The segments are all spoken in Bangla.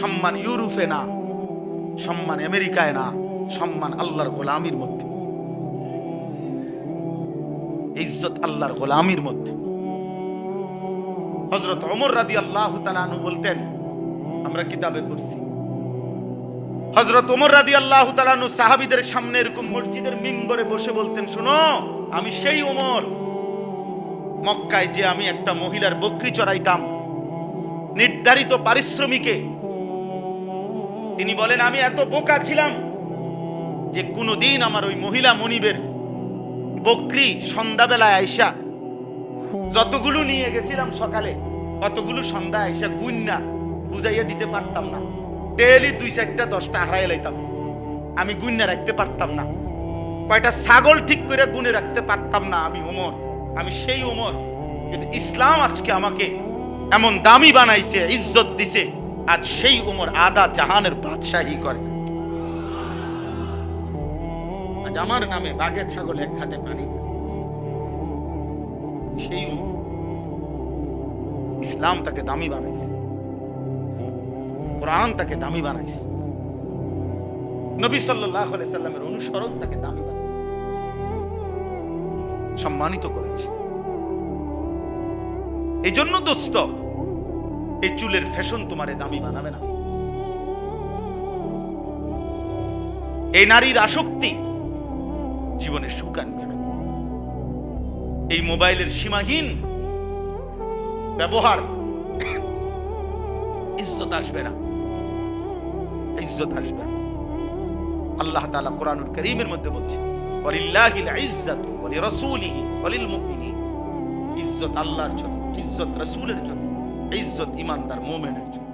সম্মান ইউরোপে না, সম্মান আমেরিকায় না, সম্মান আল্লাহর গোলামির মধ্যে। ইজ্জত আল্লাহর গোলামির মধ্যে। হজরত অমর রাদি আল্লাহ তালানু বলতেন, আমরা কিতাবে পড়ছি। হজরত ওমর রাদি আল্লাহ তালানু সাহাবিদের সামনে এরকম মসজিদের মিম্বরে বসে বলতেন, শোনো, আমি সেই ওমর। মক্কায় যে আমি একটা মহিলার বকরি চড়াইতাম নির্ধারিত পারিশ্রমিকে। তিনি বলেন, আমি এত বোকা ছিলাম যে কোনোদিন আমার ওই মহিলা মনিবের বকরি সন্ধ্যাবেলায় আইসা যতগুলো নিয়ে গেছিলাম সকালে, অতগুলো সন্ধ্যা আইসা গুন্না বুঝাইয়া দিতে পারতাম না। ডেলি দুই চারটা, দশটা হারাই লাইতাম। আমি গুন্না রাখতে পারতাম না। কয়টা ছাগল ঠিক করে গুনে রাখতে পারতাম না আমি ওমর। আমি সেই ওমর। কিন্তু ইসলাম আজকে আমাকে এমন দামি বানাইছে, ইজ্জত দিছে, আজ সেই ওমর আদা জাহানের বাদশাহী করে। আজ আমার নামে বাঘে, ছাগল এক ঘাটে পানি। সেই ইসলাম তাকে দামি বানাইছে, কোরআন তাকে দামি বানাইছে, নবী আলাইহি সাল্লামের অনুসরণ তাকে দামি সম্মানিত করেছে। এই জন্য দোস্ত এই চুলের ফ্যাশন তোমারে দামি বানাবে না। এই নারীর আসক্তি জীবনে সুখ আনবে না। এই মোবাইলের সীমাহীন ব্যবহার ইজ্জত আসবে না। ইজ্জত আসবে না। আল্লাহ তাআলা কোরআনুল করিমের মধ্যে বলছে ওয়ালিল্লাহিল ইজ্জাতু ওয়ালি রাসূলিহি ওয়ালিল মুমিনিন। ইজ্জত আল্লাহর জন্য, ইজ্জত রাসূলের জন্য। ইজ্জত ইমানদার মুমিনের জন্য।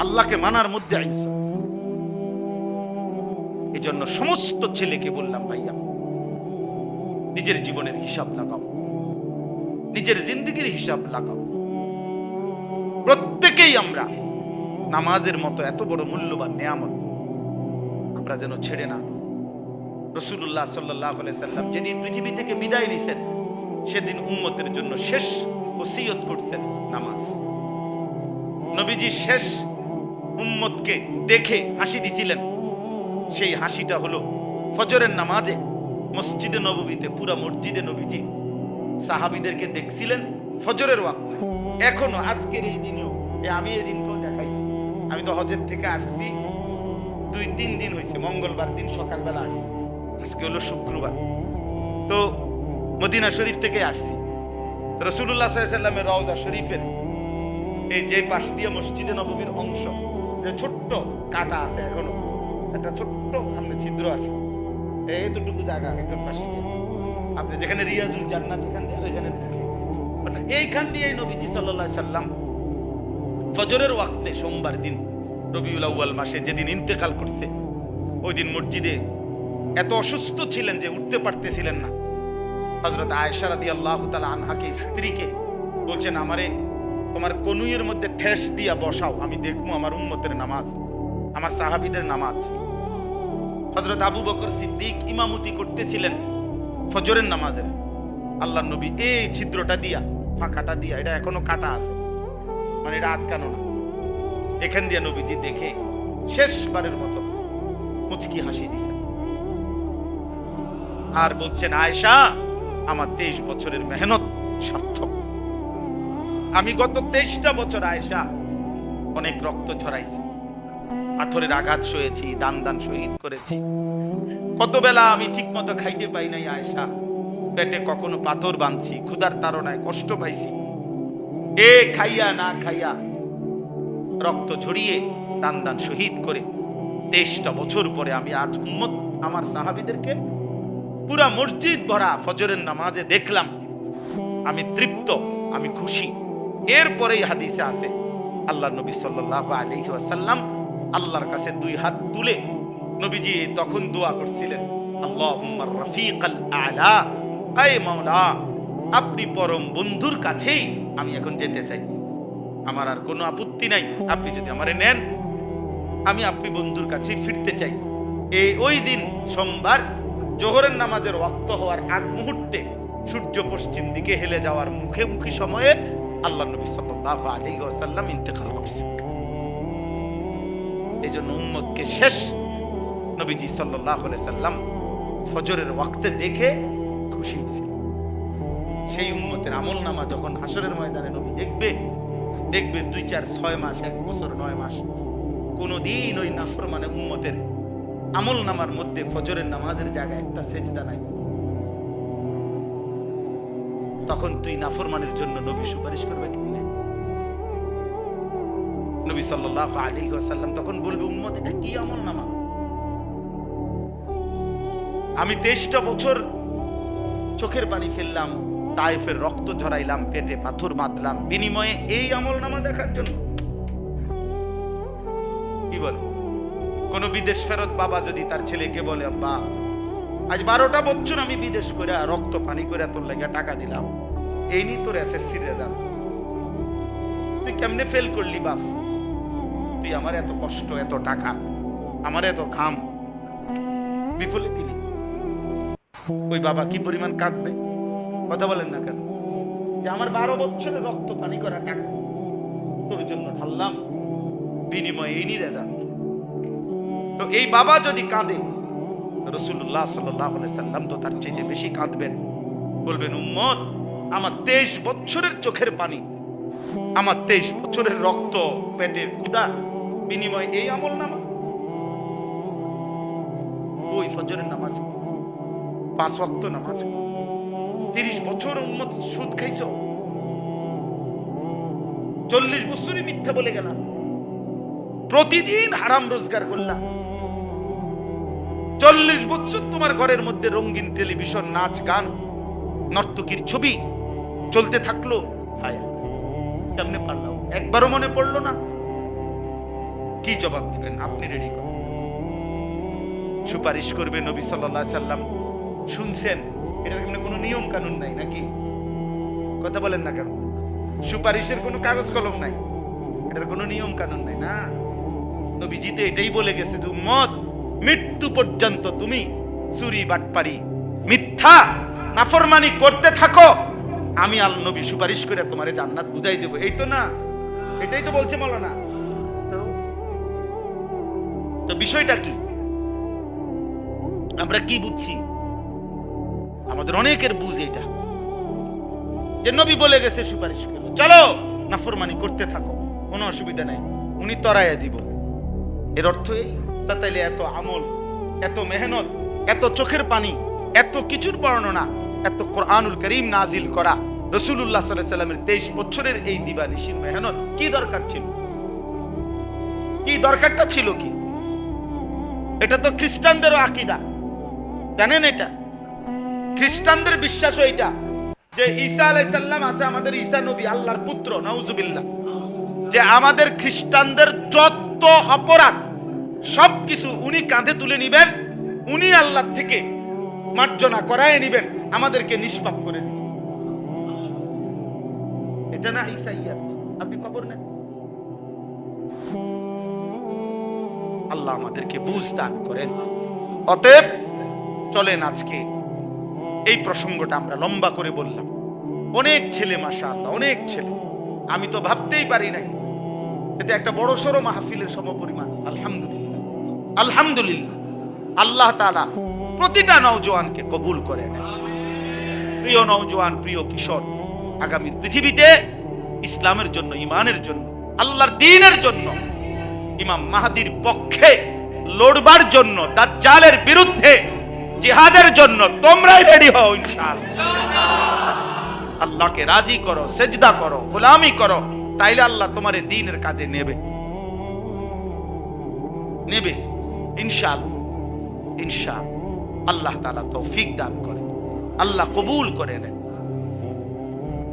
আল্লাহকে মানার মধ্যে ইজ্জত। এই জন্য সমস্ত ছেলেকে বললাম, ভাইয়া, নিজের জীবনের হিসাব লাগাও। নিজের জিন্দগির হিসাব লাগাও। প্রত্যেকেই আমরা নামাজের মতো এত বড় মূল্যবান নিয়ামত আমরা যেন ছেড়ে না। রসুল্লাহ সাল্লাহ সাল্লাম যেদিন পৃথিবী থেকে বিদায় নিছেন, সেদিন উম্মতের জন্য শেষ ওসিয়ত করছেন নামাজ। নবীজি শেষ উম্মতকে দেখে হাসি দিছিলেন। সেই হাসিটা হলো ফজরের নামাজে মসজিদে নববীতে, পুরা মসজিদে নবীজি সাহাবিদেরকে দেখছিলেন ফজরের ওয়াক্ত। এখনও আজকের এই দিনেও আমি এই দিনকেও দেখাইছি। আমি তো হজের থেকে আসছি, দুই তিন দিন হয়েছে মঙ্গলবার দিন সকালবেলা আসছি। আজকে হলো শুক্রবার। তো মদিনা শরীফ থেকে আসছি। রসুল্লাহ সাল্লামের রওজা শরীফের এই যে পাশ দিয়ে মসজিদে নববীর অংশ, যে ছোট্ট কাটা আছে এখনও, একটা ছোট্ট সামনে ছিদ্র আছে, এতটুকু জায়গা একদম পাশে আপনি যেখানে রিয়াজুল জান্নাত এখান দিয়ে ওইখানে এইখান দিয়ে নবীজি আলাইহি সাল্লাম ফজরের ওয়াক্তে সোমবার দিন, রবিউল আউয়াল মাসে যেদিন ইন্তেকাল করছে ওই দিন মসজিদে এত অসুস্থ ছিলেন যে উঠতে পারতেছিলেন না। হজরত আয়েশা রাদিয়াল্লাহু তাআলা আনহাকে স্ত্রীকে বলছেন, আমারে তোমার কনুইয়ের মধ্যে ঠেস দিয়া বসাও, আমি দেখব আমার উম্মতের নামাজ, আমার সাহাবিদের নামাজ। হজরত আবু বকর সিদ্দিক ইমামতি করতেছিলেন ফজরের নামাজের। আল্লাহ নবী এই ছিদ্রটা দিয়া, ফাঁকাটা দিয়া, এটা এখনও কাটা আছে মানে এটা আটকানো না। এখান দিয়ে নবীজি দেখে শেষবারের মতো মুচকি হাসি দিছে আর বলছেন, আয়েশা আমার তেইশ বছরের মেহনত সার্থক। আমি গত তেইশটা বছর আয়েশা অনেক রক্ত ঝরাইছি, পাথরের আঘাত সয়েছি দান দান শহীদ করেছি। কত বেলা আমি ঠিক মতো খাইতে পাই নাই আয়েশা, পেটে কখনো পাথর বাঁধছি, ক্ষুধার তাড়নায় কষ্ট পাইছি। এ খাইয়া না খাইয়া রক্ত ঝরিয়ে দান দান শহীদ করে তেইশটা বছর পরে আমি আজ উম্মত আমার সাহাবিদেরকে পুরা মসজিদ ভরা ফজরের নামাজে দেখলাম। আমি তৃপ্ত, আমি খুশি। এরপরেই হাদিসে আছে, আল্লাহ নবী সাল্লাল্লাহু আলাইহি ওয়াসাল্লাম আল্লাহর কাছে দুই হাত তুলে নবীজি তখন দোয়া করছিলেন রফিকাল আলা। আয় মাওলা, আপনি পরম বন্ধুর কাছেই আমি এখন যেতে চাই। আমার আর কোনো আপত্তি নাই, আপনি যদি আমারে নেন, আমি আপনি বন্ধুর কাছে ফিরতে চাই। এই ওই দিন সোমবার জোহরের নামাজের ওয়াক্ত হওয়ার আগ মুহূর্তে সূর্য পশ্চিম দিকে হেলে যাওয়ার মুখে মুখী সময়ে আল্লাহ নবী আলাইহি ওয়াসাল্লাম ইন্তেকাল করছে। এই জন্য উম্মতকে শেষ নবীজি আলাইহি সাল্লাম ফজরের ওয়াক্তে দেখে খুশি হয়েছিল। সেই উম্মতের আমল নামা যখন হাসরের ময়দানে নবী দেখবে দেখবে দুই, চার, ছয় মাস, এক বছর, নয় মাস, কোনোদিন ওই নাফর মানে উম্মতের আমল নামার মধ্যে ফজরের নামাজের জায়গায় একটা সেজদা নাই। তখন তুই নাফরমানের জন্য নবী সুপারিশ করবে কেমনে নবী সাল্লাল্লাহু আলাইহি ওয়াসাল্লাম তখন বলবে, উম্মত, এটা কি আমল নামা? আমি তেইশটা বছর চোখের পানি ফেললাম তাইফের রক্ত ঝরাইলাম, পেটে পাথর বাঁধলাম বিনিময়ে এই আমল নামা দেখার জন্য কোন বিদেশ ফেরত বাবা যদি তার ছেলেকে বলে, আব্বা, আজ বারোটা বছর আমি বিদেশ করে রক্ত পানি করে তোর লেগে টাকা দিলাম। এই নি তোর এসএসসি রেজাল্ট তুই কেমনে ফেল করলি বাপ? তুই আমার এত কষ্ট, এত টাকা, আমার এত ঘাম, বিফলে দিলি। ওই বাবা কি পরিমাণ কাঁদবে? কথা বলেন না কেন? যে আমার বারো বছরের রক্ত পানি করা টাকা, তোর জন্য ঢাললাম। বিনিময়ে এই রেজাল্ট তো এই বাবা যদি কাঁদে, রসুল্লাহ সাল্লাম তো তার চাইতে বেশি কাঁদবেন। বলবেন, উম্মত, আমার তেইশ বছরের চোখের পানি, আমার তেইশ বছরের রক্ত, পেটের কুদা বিনিময় এই আমল নামা। ওই ফজরের নামাজ, পাঁচ ওয়াক্ত নামাজ, তিরিশ বছর উম্মত সুদ খাইছ। চল্লিশ বছরই মিথ্যা বলে গেলাম। প্রতিদিন হারাম রোজগার করলাম। চল্লিশ বছর তোমার ঘরের মধ্যে রঙিন টেলিভিশন নাচ গান নর্তকীর ছবি চলতে থাকল। হায় কেমনে পারলাম? একবারও মনে পড়ল না। কি জবাব দিবেন? আপনি রেডি করেন। সুপারিশ করবে নবী সাল্লাহ সাল্লাম। শুনছেন? এটার এমনি কোনো নিয়ম কানুন নাই নাকি? কথা বলেন না কেন? সুপারিশের কোনো কাগজ কলম নাই। এটার কোনো নিয়ম কানুন নাই না? নবীজিতে এটাই বলে গেছে যে উম্মত মৃত্যু পর্যন্ত তুমি চুরি, বাটপারি, মিথ্যা, নাফরমানি করতে থাকো। আমি আল নবী সুপারিশ করে তোমারে জান্নাত বুঝাই দেব। এই তো না, এটাই তো বলছে মৌলানা। তো বিষয়টা কি? আমরা কি বুঝছি? আমাদের অনেকের বুঝ এটা। যে নবী বলে গেছে সুপারিশ করো। চলো, নাফরমানি করতে থাকো। কোনো অসুবিধা নাই। উনি তরাইয়া দিব। এর অর্থ এই? তা তাইলে এত আমল, এত মেহনত, এত চোখের পানি, এত কিছুর বর্ণনা, এত কোরআনুল করিম নাজিল করা রসুল্লাহ সাল্লামের তেইশ বছরের এই দিবানিশির মেহনত কি দরকার ছিল? কি দরকারটা ছিল কি? এটা তো খ্রিস্টানদেরও আকিদা, জানেন এটা? খ্রিস্টানদের বিশ্বাস এইটা যে ঈসা আলাইসাল্লাম আছে আমাদের ঈসা নবী, আল্লাহর পুত্র, নাউজুবিল্লাহ। যে আমাদের খ্রিস্টানদের যত অপরাধ সবকিছু উনি কাঁধে তুলে নিবেন, উনি আল্লাহ থেকে মার্জনা করায় নিবেন, আমাদেরকে নিষ্পাপ করে এটা না ইসাইয়াত? আপনি খবর নেন। আল্লাহ আমাদেরকে বুঝ দান করেন। অতএব চলেন আজকে এই প্রসঙ্গটা আমরা লম্বা করে বললাম। অনেক ছেলে মাসা আল্লাহ অনেক ছেলে। আমি তো ভাবতেই পারি নাই। এতে একটা বড় সড়ো মাহফিলের সমপরিমাণ, আলহামদুলিল্লাহ। আলহামদুলিল্লাহ। আল্লাহ তালা প্রতিটা নওজোয়ানকে কবুল করে প্রিয় নওজোয়ান, প্রিয় কিশোর আগামী পৃথিবীতে ইসলামের জন্য ইমানের জন্য, আল্লাহর দিনের জন্য, ইমাম মাহাদির পক্ষে লড়বার জন্য, দাজ্জালের বিরুদ্ধে জিহাদের জন্য তোমরাই রেডি হও ইনশাআল্লাহ। আল্লাহকে রাজি করো, সেজদা করো, গোলামি করো, তাইলে আল্লাহ তোমার দিনের কাজে নেবে। নেবে। ইনশাল ইনশাল আল্লাহ তালা তৌফিক দান করে আল্লাহ কবুল করে নেন।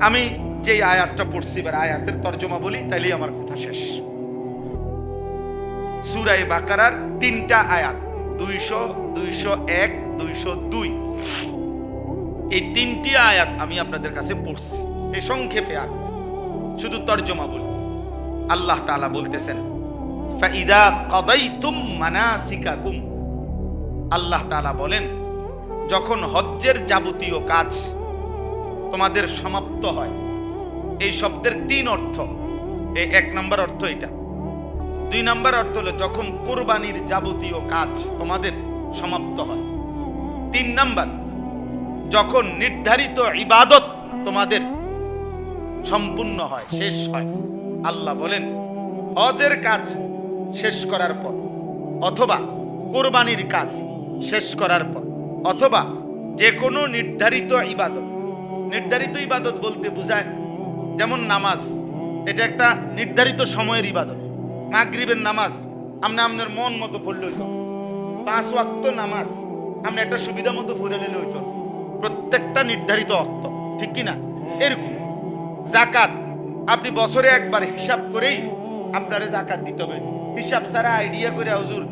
আমি যে আয়াতটা পড়ছি, এবার আয়াতের তর্জমা বলি, তাইলেই আমার কথা শেষ। সুরাই বাকারার তিনটা আয়াত, দুইশো দুইশো এক, দুইশো দুই। এই তিনটি আয়াত আমি আপনাদের কাছে পড়ছি। এই সংক্ষেপে আর, শুধু তর্জমা বলি। আল্লাহ তাআলা বলতেছেন আল্লাহ বলেন, যখন হজ্জের যাবতীয় কাজ তোমাদের সমাপ্ত হয়, এই শব্দের তিন অর্থ। এই এক নম্বর অর্থ এটা। দুই নম্বর অর্থ হলো, যখন কোরবানির যাবতীয় কাজ তোমাদের সমাপ্ত হয়। তিন নম্বর, যখন নির্ধারিত ইবাদত তোমাদের সম্পূর্ণ হয়, শেষ হয়। আল্লাহ বলেন, হজের কাজ শেষ করার পর, অথবা কোরবানির কাজ শেষ করার পর, অথবা যে কোনো নির্ধারিত ইবাদত নির্ধারিত ইবাদত বলতে বোঝায় যেমন নামাজ, এটা একটা নির্ধারিত সময়ের ইবাদত। মাগরিবের নামাজ আপনি আপনার মন মতো পড়লে হইত। পাঁচ ওয়াক্ত নামাজ আপনি একটা সুবিধা মতো পড়ে নিলে হইতো। প্রত্যেকটা নির্ধারিত অক্ত ঠিক কি না? এরকম। জাকাত, আপনি বছরে একবার হিসাব করেই আপনারে জাকাত দিতে হবে। হিসাব ছাড়া আইডিয়া করে হুজুর,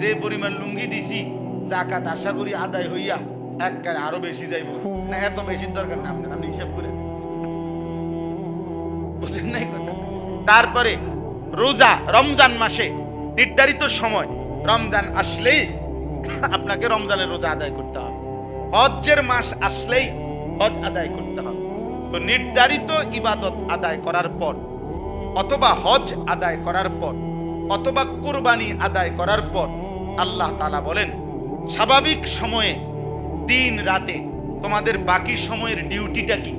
যে পরিমাণ লুঙ্গি দিছি জাকাত আশা করি আদায় হইয়া একবারে আরও বেশি যাইব। না, এত বেশি দরকার না আপনার আপনি হিসাব করে বুঝেন নাই কথা? তারপরে রোজা, রমজান মাসে নির্ধারিত সময়, রমজান আসলেই আপনাকে রমজানের রোজা আদায় করতে হবে। হজ্জের মাস আসলেই হজ আদায় করতে হবে। তো নির্ধারিত ইবাদত আদায় করার পর, অথবা হজ আদায় করার পর অথবা কুরবানি আদায় করার পর আল্লাহ তালা বলেন, স্বাভাবিক সময়ে দিন রাতে তোমাদের বাকি সময়ের ডিউটিটা কি?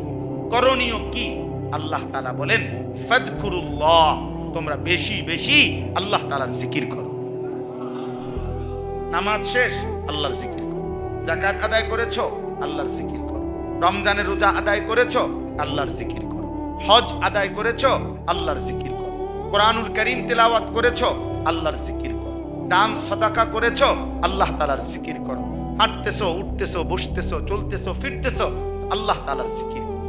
করণীয় কি? আল্লাহ তালা বলেন, ফদকুরুল্লাহ, তোমরা বেশি বেশি আল্লাহ তালার জিকির করো। নামাজ শেষ, আল্লাহর জিকির করো। জাকাত আদায় করেছ, আল্লাহর জিকির করো। রমজানের রোজা আদায় করেছ, আল্লাহর জিকির করো। হজ আদায় করেছ, আল্লাহর জিকির করো কোরআনুল করিম তেলাওয়াত করেছো আল্লাহর জিকির করো দান সদাকা করেছো আল্লাহ তালার জিকির করো হাঁটতেছো উঠতেছো বসতেছো চলতেছো ফিরতেছো আল্লাহ তালার জিকির করো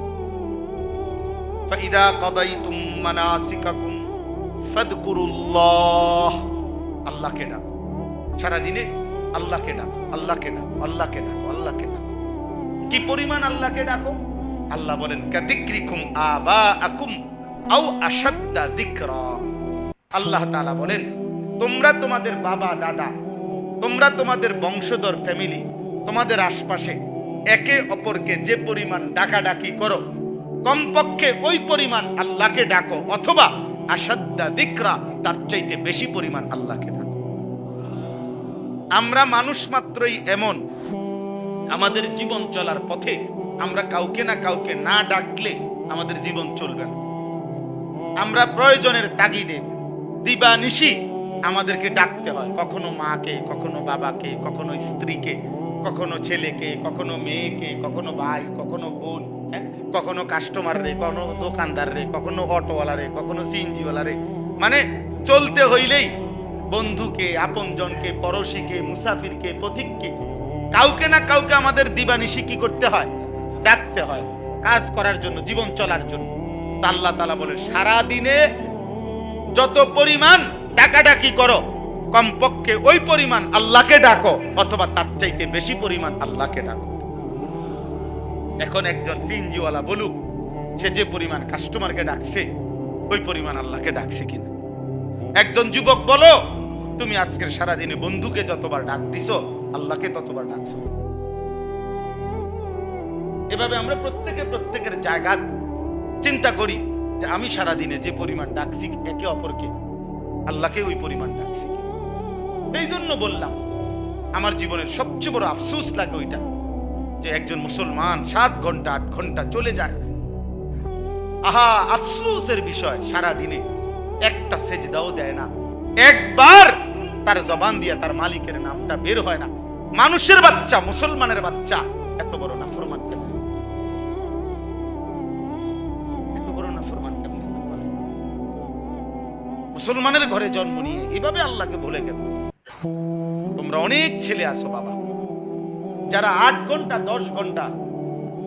فإذا قضيتم مناسككم فاذكروا الله আল্লাহকে ডাকো সারা দিনে আল্লাহকে ডাকো আল্লাহকে ডাকো আল্লাহকে ডাকো আল্লাহকে ডাকো কি পরিমাণ আল্লাহকে ডাকো আল্লাহ বলেন কাদিক্রিকুম আবা আকুম আল্লাহ বলেন, তোমরা তোমাদের বাবা, দাদা, তোমরা তোমাদের বংশধর ফ্যামিলি তোমাদের আশপাশে একে অপরকে যে পরিমাণ ডাকাডাকি করো, কমপক্ষে ওই পরিমাণ আল্লাহকে ডাকো, অথবা আসাদ্দা দিকরা, তার চাইতে বেশি পরিমাণ আল্লাহকে ডাকো। আমরা মানুষ মাত্রই এমন। আমাদের জীবন চলার পথে আমরা কাউকে না কাউকে না ডাকলে আমাদের জীবন চলবে না। আমরা প্রয়োজনের তাগিদে। দিবা নিশি আমাদেরকে ডাকতে হয়। কখনো মাকে, কখনো বাবাকে, কখনো স্ত্রীকে, কখনো ছেলেকে, কখনো মেয়েকে, কখনো ভাই, কখনো বোন হ্যাঁ? কখনো কাস্টমার রে, কখনো দোকানদার রে, কখনো অটোওয়ালা রে, কখনো সিএনজিওয়ালা রে। মানে চলতে হইলেই বন্ধুকে, আপনজনকে, পড়শিকে, মুসাফিরকে, পথিককে, কাউকে না কাউকে আমাদের দিবানিশি কি করতে হয়? ডাকতে হয়। কাজ করার জন্য, জীবন চলার জন্য। আল্লাহ তালা বলে সারা দিনে যত পরিমাণ ডাকাডাকি করো, কমপক্ষে ওই পরিমাণ আল্লাহকে ডাকো, অথবা তার চাইতে বেশি পরিমাণ আল্লাহকে ডাকো। এখন একজন সিএনজিওয়ালা বলুক, সে যে পরিমাণ কাস্টমারকে ডাকছে, ওই পরিমাণ আল্লাহকে ডাকছে কিনা? একজন যুবক বলো, তুমি আজকের সারাদিনে বন্ধুকে যতবার ডাক দিছো, আল্লাহকে ততবার ডাকছো? এভাবে আমরা প্রত্যেকে প্রত্যেকের জায়গা চিন্তা করি যে আমি সারাদিনে যে পরিমাণ ডাকছি, একে অপরকে আল্লাহকে ওই পরিমাণ ডাকছি। এই জন্য বললাম, আমার জীবনের সবচেয়ে বড় আফসোস লাগে ওইটা, যে একজন মুসলমান সাত ঘণ্টা, আট ঘণ্টা চলে যায়। আহা, আফসোসের বিষয় সারা দিনে একটা সেজদাও দেয় না। একবার তার জবান দিয়া তার মালিকের নামটা বের হয় না। মানুষের বাচ্চা, মুসলমানের বাচ্চা, এত বড় নাফরমান কেন? মুসলমানের ঘরে জন্ম নিয়ে এভাবে আল্লাহকে ভুলে গেল। তোমরা অনেক ছেলে আসো বাবা। যারা আট ঘণ্টা, দশ ঘণ্টা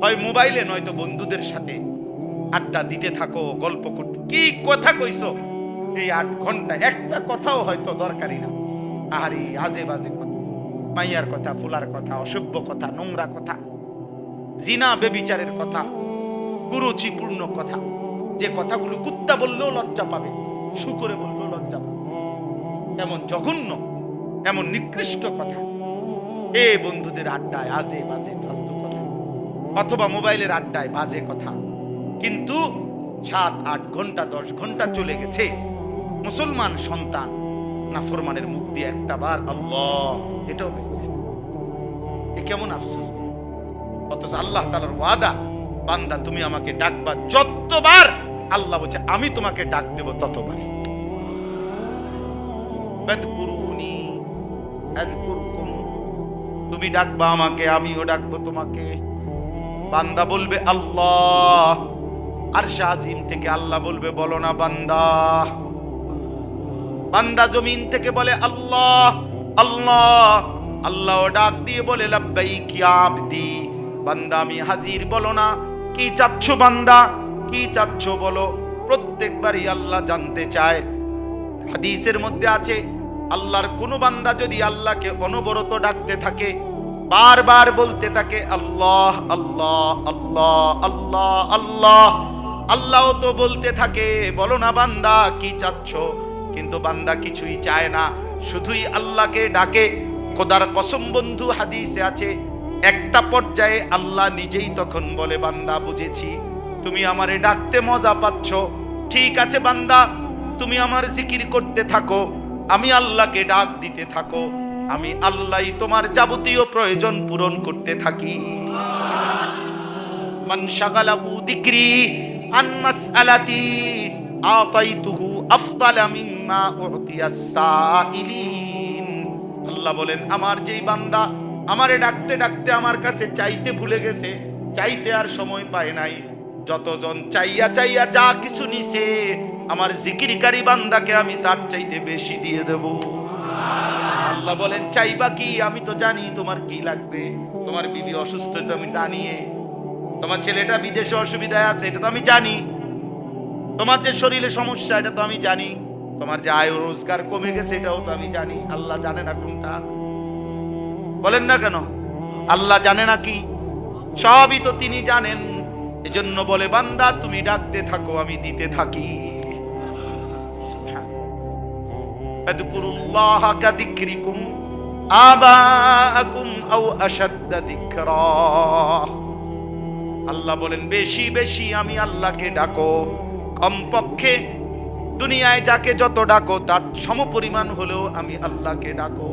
হয় মোবাইলে, নয়তো বন্ধুদের সাথে আড্ডা দিতে থাকো, গল্প করতে। কি কথা কইছো? এই আট ঘণ্টা, একটা কথাও হয়তো দরকারি না। আরে আজে বাজে কথা। মাইয়ার কথা, ফুলার কথা, অসভ্য কথা, নোংরা কথা, জিনা বেবিচারের কথা, কুরুচিপূর্ণ কথা। যে কথাগুলো কুত্তা বললেও লজ্জা পাবে লজ্জা পাবে এমন জঘন্য, এমন নিকৃষ্ট কথা। এ বন্ধুদের আড্ডায় আজে বাজে ফালতু কথা। অথবা মোবাইলের আড্ডায় বাজে কথা। কিন্তু সাত, আট ঘণ্টা, দশ ঘণ্টা চলে গেছে। মুসলমান সন্তান নাফরমানের মুখ দিয়ে একটা বার, আল্লাহ এটাও। এ কেমন আফসোস? অথচ আল্লাহ তালার ওয়াদা, বান্দা তুমি আমাকে ডাকবা যতবার, আল্লাহ বলছে, আমি তোমাকে ডাক দেব ততবার। তুমি ডাকবা আমাকে, আমিও ডাকবো তোমাকে। বান্দা বলবে, আল্লাহ। আর শাহিম থেকে আল্লাহ বলবে, বলো না বান্দা। বান্দা জমিন থেকে বলে, আল্লাহ আল্লাহ। আল্লাহ ডাক দিয়ে বলে লাব্বাই কি আবদি। বান্দা, আমি হাজির, বলো না। কি চাচ্ছ বান্দা? কি চাচ্ছ বলো। প্রত্যেকবারই আল্লাহ জানতে চায়। হাদিসের মধ্যে আছে আল্লাহর কোনো বান্দা যদি আল্লাহকে অনবরত ডাকতে থাকে, বারবার বলতে থাকে, আল্লাহ আল্লাহ আল্লাহ আল্লাহ আল্লাহ আল্লাহ তো বলতে থাকে, বলো না বান্দা, কি চাচ্ছ? কিন্তু বান্দা কিছুই চায় না, শুধুই আল্লাহকে ডাকে। খোদার কসম বন্ধু, হাদিসে আছে, একটা পর্যায়ে আল্লাহ নিজেই তখন বলে, বান্দা, বুঝেছি, তুমি আমারে ডাকতে মজা পাচ্ছ। ঠিক আছে বান্দা, তুমি আমার জিকির করতে থাকো। আমি আল্লাহকে ডাক দিতে থাকো। আমি আল্লাহই তোমার যাবতীয় প্রয়োজন পূরণ করতে থাকি। মান শাগালাহু যিকরি আন মাসআলাতি আতাইতুহু আফদালা মিম্মা উতিয়াস সাইলিন আল্লাহ বলেন, আমার যেই বান্দা আমারে ডাকতে ডাকতে আমার কাছে চাইতে ভুলে গেছে, চাইতে আর সময় পায় নাই। যতজন চাইয়া চাইয়া যা কিছু নিছে, আমার জিকিরকারী বান্দাকে আমি তার চাইতে বেশি দিয়ে দেব। আল্লাহ বলেন, চাইবা কি? আমি তো জানি তোমার কি লাগবে। তোমার বিবি অসুস্থ তো আমি জানিয়ে তোমার ছেলেটা বিদেশে অসুবিধায় আছে, এটা তো আমি জানি। তোমার যে শরীরে সমস্যা, এটা তো আমি জানি। তোমার যে আয় রোজগার কমে গেছে, এটাও তো আমি জানি। আল্লাহ জানে না কোনটা। বলেন না কেন? আল্লাহ জানে না কি? সবই তো তিনি জানেন। এজন্য বলে, বান্দা, তুমি ডাকতে থাকো, আমি দিতে থাকি। আল্লাহ বলেন, বেশি বেশি আমি আল্লাহকে ডাকো। কমপক্ষে দুনিয়ায় যাকে যত ডাকো, তার সমপরিমাণ হলেও আমি আল্লাহকে ডাকো।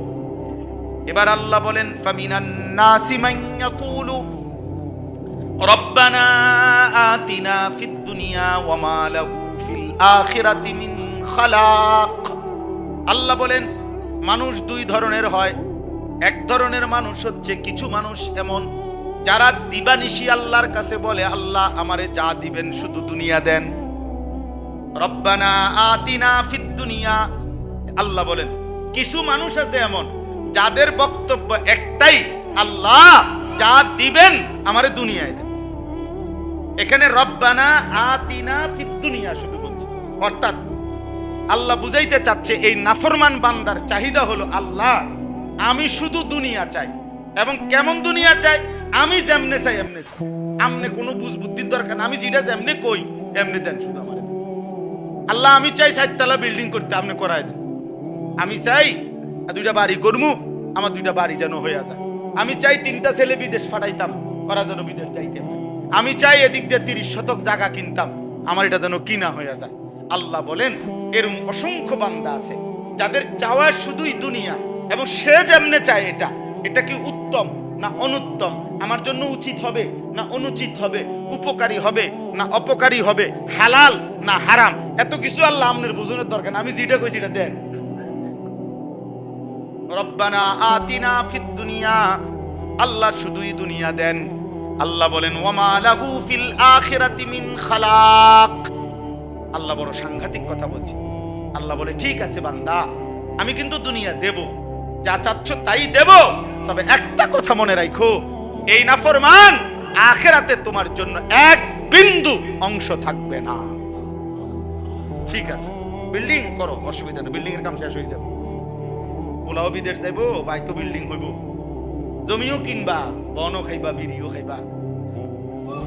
এবার আল্লাহ বলেন, ফামিনান নাসি ইয়াকুলু রব্বানা আতিনা ফিদ দুনিয়া ওয়া মা লাহু ফিল আখিরাতি মিন আল্লাহ বলেন, মানুষ দুই ধরনের হয়। এক ধরনের মানুষ হচ্ছে কিছু মানুষ এমন, যারা দিবানিশি আল্লাহর কাছে বলে, আল্লাহ আমারে যা দিবেন শুধু দুনিয়া দেন। রব্বানা আতিনা ফিদ দুনিয়া। আল্লাহ বলেন, কিছু মানুষ আছে এমন, যাদের বক্তব্য একটাই, আল্লাহ যা দিবেন আমারে দুনিয়ায় দেন। এখানে রব্বানা আতিনা ফিদ দুনিয়া শুধু বলছে। অর্থাৎ আল্লাহ বুঝাইতে চাচ্ছে, এই নাফরমান বান্দার চাহিদা হলো আল্লাহ, আমি শুধু দুনিয়া চাই। এবং কেমন দুনিয়া চাই? আমি যেমনে চাই, এমনে। আমনে কোনো বুঝ বুদ্ধির দরকার আমি যেটা যেমনে কই, এমনি দেন শুধু আমার। আল্লাহ, আমি চাই সাততলা বিল্ডিং করতে, আপনি করায় দেন। আমি চাই দুইটা বাড়ি করমু, আমার দুইটা বাড়ি যেন হয়ে যায়। আমি চাই তিনটা ছেলে বিদেশ পাঠাইতাম, ওরা যেন বিদেশ যাইতে পারে। আমি চাই এদিক দিয়ে তিরিশ শতক জায়গা কিনতাম, আমার এটা যেন কিনা হয়ে যায়। আল্লাহ বলেন, এরম অসংখ্য বান্দা আছে, যাদের চাওয়া শুধুই দুনিয়া, এবং সে যেমনে চায় এটা এটা কি উত্তম না অনুত্তম? আমার জন্য উচিত হবে না অনুচিত হবে? উপকারী হবে না অপকারী হবে? হালাল না হারাম? এত কিছু আল্লাহ আমনের বুঝনের দরকার আমি যেটা কইছি সেটা দেন। রব্বানা আতিনা ফিদ দুনিয়া, আল্লাহ শুধুই দুনিয়া দেন। আল্লাহ বলেন, ওয়ামা লাহু ফিল আখিরাতি মিন খালাক। আল্লাহ বড় সাংঘাতিক কথা বলছে। আল্লাহ বলে, ঠিক আছে বান্দা, আমি কিন্তু দুনিয়া দেব। যা চাচ্ছ তাই দেব। তবে একটা কথা মনে রাখো, এই নাফরমান আখেরাতে তোমার জন্য এক বিন্দু অংশ থাকবে না। ঠিক আছে, বিল্ডিং করো, অসুবিধা নেই, বিল্ডিং এর কাম শেষ হয়ে যাবে। পোলাও বিদেশ যাইবো, বাইতো বিল্ডিং হইব। জমিও কিনবা, বনও খাইবা বিড়িও খাইবা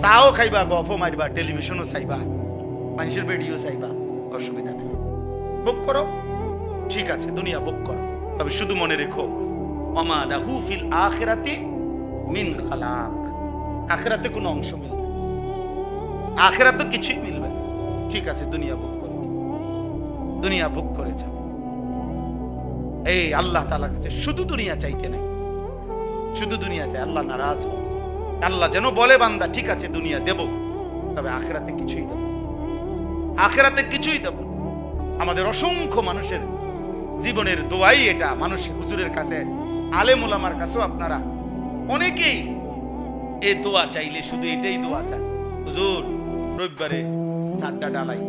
চাও খাইবা, গফও মারবা টেলিভিশনও চাইবা, মানুষের ভিডিও চাইবা, অসুবিধা নেই। বুক করো? ঠিক আছে, দুনিয়া বুক করো। তবে শুধু মনে রেখো, অমা লাহু ফিল আখিরাতি মিন খালাক। আখিরাতে কোনো অংশ মিলবে। আখিরাতে কিছুই মিলবে। ঠিক আছে, দুনিয়া ভোগ করে। দুনিয়া ভোগ করে যাও। এই আল্লাহ তালার কাছে শুধু দুনিয়া চাইতে নাই। শুধু দুনিয়া চাই আল্লাহ নারাজ হন। আল্লাহ যেন বলে, বান্দা, ঠিক আছে, দুনিয়া দেব। তবে আখেরাতে কিছুই দেব আখেরাতে কিছুই দেব আমাদের অসংখ্য মানুষের জীবনের দোয়াই এটা। মানুষ হুজুরের কাছে আলেম ওলামার কাছেও আপনারা অনেকেই এ দোয়া চাইলে শুধু এটাই দোয়া চায় হুজুর, রবিবারে চারটা ডালাই।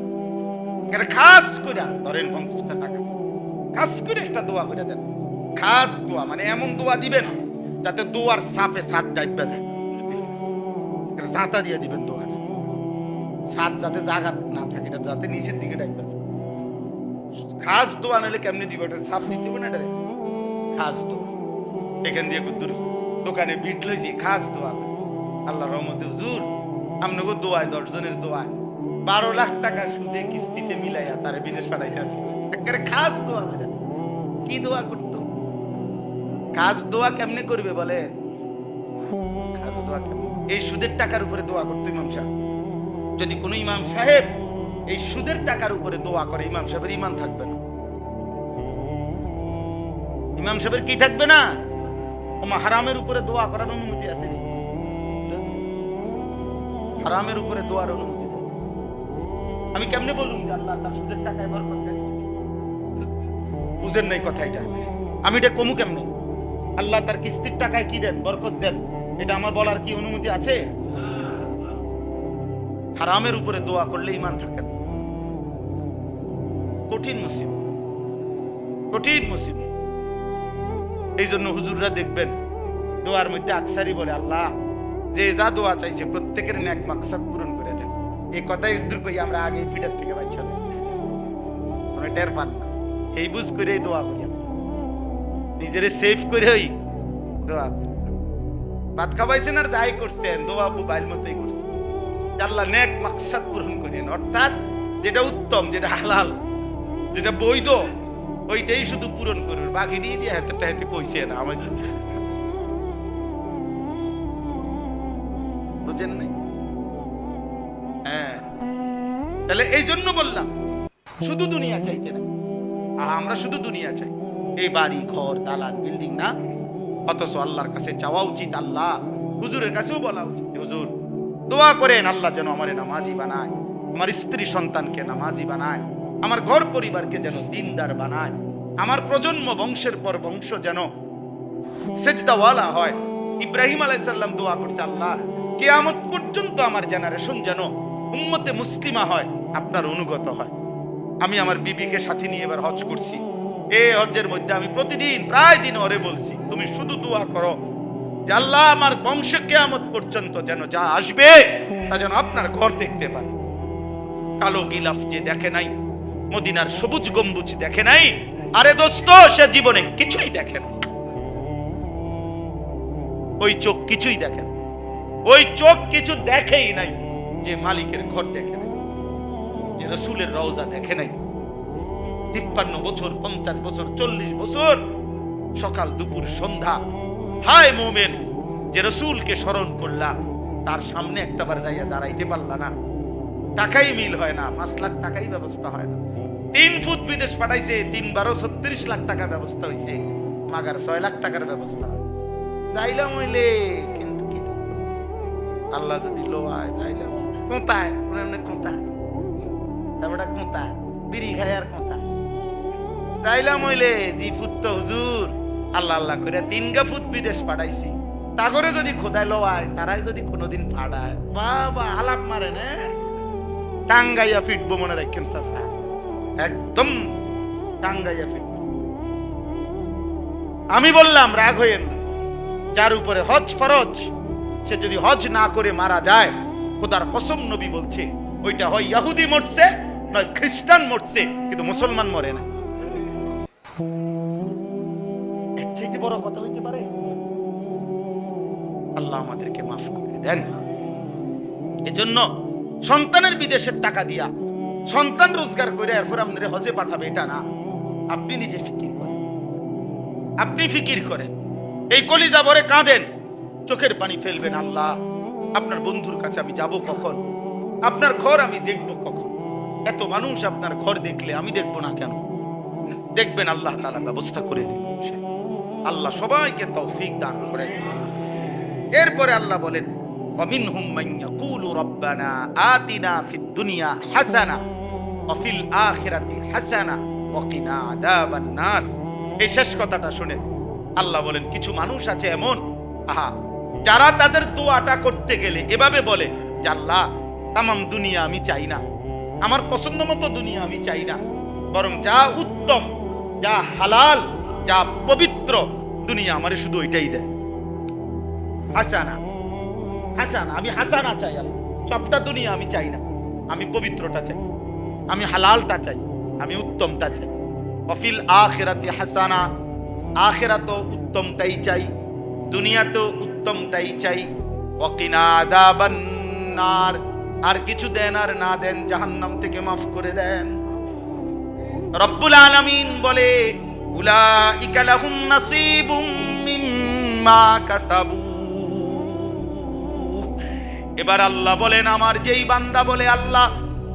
খাস করে ধরেন পঞ্চাশটা টাকা। খাস করে একটা দোয়া করে দেন। খাস দোয়া মানে এমন দোয়া দিবেন যাতে দোয়ার সাফে সাত ডাইবা যায় জাতা দিয়ে দিবেন দোয়াটা সাত যাতে জাগা না থাকে, এটা যাতে নিচের দিকে ডাইবা খাস দোয়া নিলে কেমনে দিব? এটা সাপ দিতে হবে না এটা? খাস দোয়া। এখান দিয়ে দূর দোকানে বিট লইছি, খাস দোয়া। আল্লাহ রহমতে হুজুর আপনাকে দোয়ায়, দশজনের দোয়ায়। বারো লাখ টাকা সুদে কিস্তিতে মিলাইয়া তারে বিদেশ পাঠাইতেছি একেবারে খাস দোয়া কি দোয়া খাস দোয়া কেমনে করবে বলে খাস দোয়া কেমনে? এই সুদের টাকার উপরে দোয়া করতো ইমাম সাহেব। যদি কোনো ইমাম সাহেব এই সুদের টাকার উপরে দোয়া করে, ইমাম সাহেবের ইমান থাকবে না। ইমাম সাহেবের কি থাকবে না? ওমা হারামের উপরে দোয়া করার অনুমতি আছে হারামের উপরে দোয়ার অনুমতি আমি কেমনে বলুন যে আল্লাহ তার সুদের বরকত দেন? বুঝেন নাই কথা এটা আমি এটা কমু কেমনে? আল্লাহ তার কিস্তির টাকায় কি দেন? বরকত দেন। এটা আমার বলার কি অনুমতি আছে? হারামের উপরে দোয়া করলে ইমান থাকে না। কঠিন মুসিবত কঠিন মুসিবত এই জন্য হুজুররা দেখবেন, দোয়ার মধ্যে আকসারি বলে, আল্লাহ, যে যা দোয়া চাইছে, প্রত্যেকের ন্যাক মাকসাদ পূরণ করে দেন। এই কথাই দূর করি আমরা আগে ফিডার থেকে বাচ্চা মানে টের পান না। এই বুঝ করে দোয়া করি। নিজেরে সেভ করে ওই দোয়া। ভাত খাওয়াইছেন আর যাই করছেন, দোয়া বাইল মতোই করছেন আল্লাহ নেক মাকসাদ পূরণ করেন। অর্থাৎ যেটা উত্তম, যেটা হালাল, যেটা বৈধ, ওইটাই শুধু পূরণ করবে বাকি দিয়ে হাতেরটা হাতে কইছে না আমার বুঝেন নাই? হ্যাঁ। তাহলে এই জন্য বললাম, শুধু দুনিয়া চাইতে না। আমরা শুধু দুনিয়া চাই। এই বাড়ি, ঘর, দালান বিল্ডিং না। অথচ আল্লাহর কাছে চাওয়া উচিত, আল্লাহ হুজুরের কাছেও বলা উচিত হুজুর, দোয়া করেন, আল্লাহ যেন আমার নামাজি বানায়, আমার স্ত্রী সন্তানকে নামাজি বানায়, আমার ঘর পরিবারকে যেন দিনদার বানায়, আমার প্রজন্ম বংশের পর বংশ যেন সেজদাওয়ালা হয়। ইব্রাহিম আলাইসাল্লাম দোয়া করছে, আল্লাহ, কেয়ামত পর্যন্ত আমার জেনারেশন যেন উম্মতে মুসলিমা হয়, আপনার অনুগত হয়। আমি আমার বিবিকে সাথে নিয়ে এবার হজ করছি। এই হজ্জের মধ্যে আমি প্রতিদিন প্রায় দিন ওরে বলছি, তুমি শুধু দোয়া করো যে আল্লাহ আমার বংশে কেয়ামত পর্যন্ত যেন যা আসবে, তা যেন আপনার ঘর দেখতে পায় কালো গিলাফ যে দেখে নাই, মদিনার সবুজ গম্বুজ দেখে নাই, আরে দোস্ত, সে জীবনে কিছুই দেখে না। ওই চোখ কিছুই দেখে না। ওই চোখ কিছু দেখেই নাই, যে মালিকের ঘর দেখে নাই, যে রসুলের রওজা দেখে নাই। তিপ্পান্ন বছর, পঞ্চাশ বছর, চল্লিশ বছর, সকাল, দুপুর, সন্ধ্যা। হায় মোমেন, যে রসুলকে স্মরণ করলা, তার সামনে একটাবার যাইয়া দাঁড়াইতে পারলা না। টাকাই মিল হয় না, পাঁচ লাখ টাকাই ব্যবস্থা হয় না। তিন ফুট বিদেশ পাঠাইছে তিন বারো ছত্রিশ লাখ টাকা ব্যবস্থা হয়েছে মাগার ছয় লাখ টাকার ব্যবস্থা। যাইলাম হইলে কিন্তু কি আল্লাহ যদি লোয়ায়, যাইলাম। কোথায়? কোথায়? তারপরে কোথায়? বিড়ি খায় আর কোথায়? যাইলাম হইলে জি ফুট তো হুজুর। আল্লাহ আল্লাহ করে বিদেশ পাঠাইছি। তাগরে যদি লোয়ায় তারাই যদি কোনোদিন ফাড়ায়। বাবা, আলাপ মারে না। টাঙ্গাইয়া ফিটবো মনে রাখেন চাচা। একদম টাঙ্গাইয়া আমি বললাম, রাগ হইয়েন না। যার উপরে হজ ফরজ, সে যদি হজ না করে মারা যায়, খোদার কসম নবী বলছে, ওইটা হয় ইয়াহুদি মরছে, নয় খ্রিস্টান মরছে, কিন্তু মুসলমান মরে না। এর বড় কথা হইতে পারে? আল্লাহ আমাদেরকে মাফ করে দেন। এজন্য সন্তানের বিদেশের টাকা দিয়া সন্তান রোজগার করে এরপর আপনার হজে পাঠাবে, এটা না। আপনি নিজে ফিকির করেন। আপনি ফিকির করেন। এই কলিজা ভরে কাঁদেন। চোখের পানি ফেলবেন আল্লাহ। আপনার বন্ধুর কাছে আমি যাব কখন? আপনার ঘর আমি দেখব কখন? এত মানুষ আপনার ঘর দেখলে আমি দেখব না কেন? দেখবেন আল্লাহ তালা ব্যবস্থা করে দেবেন আল্লাহ সবাইকে তৌফিক দান করে এরপরে আল্লাহ বলেন অমিন কুলু রব্বানা দুনিয়া হাসানা অফিল আখিরাতি হাসানা ওকিনা এই শেষ কথাটা শুনেন। আল্লাহ বলেন, কিছু মানুষ আছে এমন, আহা, যারা তাদের দোয়াটা করতে গেলে এভাবে বলে যে, আল্লাহ, তামাম দুনিয়া আমি চাই না, আমার পছন্দ মতো দুনিয়া আমি চাই না, বরং যা উত্তম যা হালাল, যা পবিত্র, দুনিয়া আমারে শুধু ওইটাই দেয়। হাসানা হাসানা, আমি হাসানা চাই আল্লাহ। সবটা দুনিয়া আমি চাই না। আমি পবিত্রটা চাই। আমি হালালটা চাই। আমি উত্তমটা চাই। অফিল আখেরাতে হাসানা আখেরাত উত্তমটাই চাই। দুনিয়াতেও উত্তমটাই চাই। অকিনা আর কিছু দেন আর না দেন জাহান্নাম থেকে মাফ করে দেন। রব্বুল আলামিন বলে মিম্মা কাসাবু। এবার আল্লাহ বলেন, আমার যেই বান্দা বলে, আল্লাহ,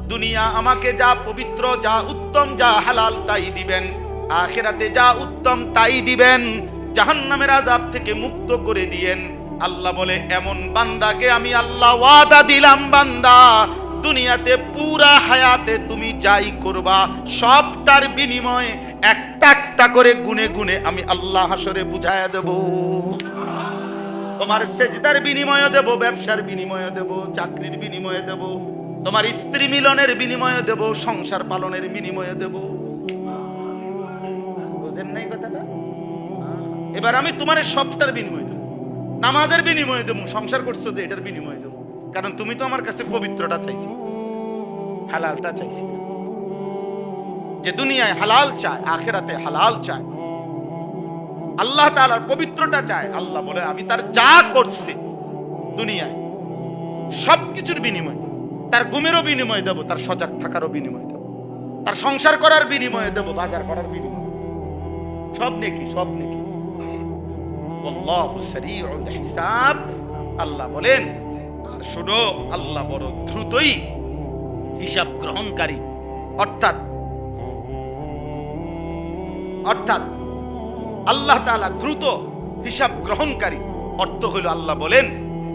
দুনিয়া আমাকে যা পবিত্র, যা উত্তম, যা হালাল, তাই দিবেন। আখেরাতে যা উত্তম, তাই দিবেন। জাহান্নামের আজাব থেকে মুক্ত করে দিয়েন। আল্লাহ বলে, এমন বান্দাকে আমি আল্লাহ ওয়াদা দিলাম, বান্দা। দুনিয়াতে পুরা হায়াতে তুমি যাই করবা, সবটার বিনিময়ে একটা একটা করে গুনে গুনে আমি আল্লাহ হাসরে বুঝায়া দেবো। তোমার সেজদার বিনিময়ে দেব, ব্যবসার বিনিময়ে দেব, চাকরির বিনিময়ে দেব, তোমার স্ত্রী মিলনের বিনিময়ে দেব, সংসার পালনের বিনিময়ে দেব। বুঝেন নাই কথাটা? এবার আমি তোমার সবটার বিনিময় দেব। নামাজের বিনিময়ে দেব, সংসার করছ যে এটার বিনিময়ে দেবো। কারণ তুমি তো আমার কাছে পবিত্রটা চাইছি হালালটা চাইছি যে দুনিয়ায় হালাল চায়, আখেরাতে হালাল চায়। আল্লাহ তাআলার পবিত্রতা চায়। আল্লাহ বলে, আমি তার যা করছে দুনিয়ায় সব কিছুর বিনিময়, তার ঘুমেরও বিনিময় দেব, তার সজাগ থাকারও বিনিময় দেব, তার সংসার করার বিনিময় দেব, বাজার করার বিনিময় সব নেকি সব নেকি। হিসাব। আল্লাহ বলেন আর শুনো, আল্লাহ বড় দ্রুতই হিসাব গ্রহণকারী। অর্থাৎ অর্থাৎ আল্লাহ তাআলা দ্রুত হিসাব গ্রহণকারী। অর্থ হলো আল্লাহ বলেন,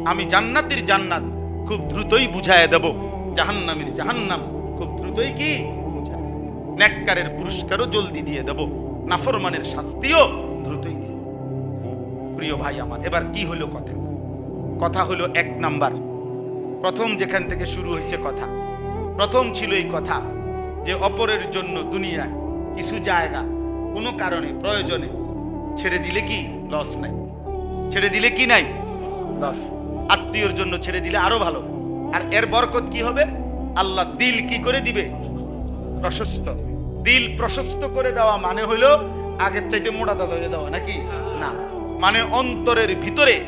আমি জান্নাতের জান্নাত খুব দ্রুতই বুঝায় দেব। জাহান্নামের জাহান্নাম খুব দ্রুতই কি। নেককারের পুরস্কারও জলদি দিয়ে দেব। নাফরমানের শাস্তিও দ্রুতই দিয়ে প্রিয় ভাই আমার, এবার কি হলো কথা? কথা হলো এক নাম্বার। প্রথম যেখান থেকে শুরু হয়েছে কথা। প্রথম ছিল এই কথা যে অপরের জন্য দুনিয়ায় কিছু জায়গা কোনো কারণে প্রয়োজনে ছেড়ে দিলে কি? লস নাই। ছেড়ে দিলে কি নাই? লস আত্মীয়র জন্য ছেড়ে দিলে আরও ভালো। আর এর বরকত কি হবে? আল্লাহ দিল কি করে দিবে? প্রশস্ত। দিল প্রশস্ত করে দেওয়া মানে হইল আগের চাইতে মোটা তাজা দেওয়া নাকি? না। মানে অন্তরের ভিতরে